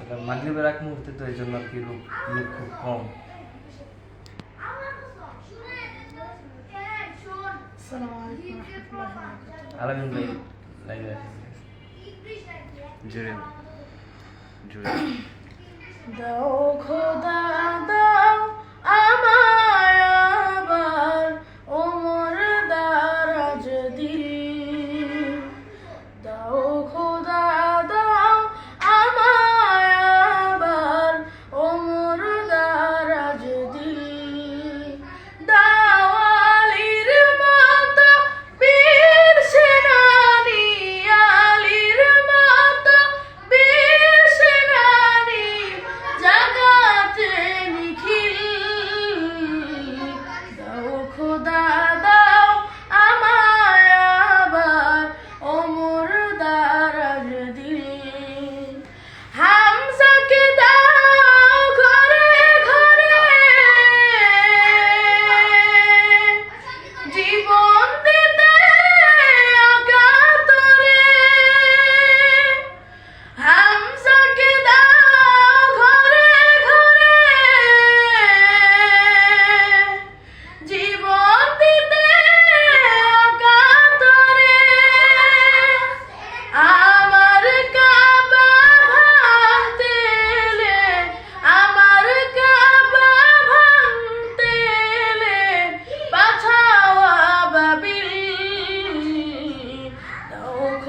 আসলে মাগরিবের এক মুহূর্তে তো এই জন্য আর কি লোক লোক খুব কম। আলামিন ভাই লাইভে জুড়ে জুড়ে। দাও খোদা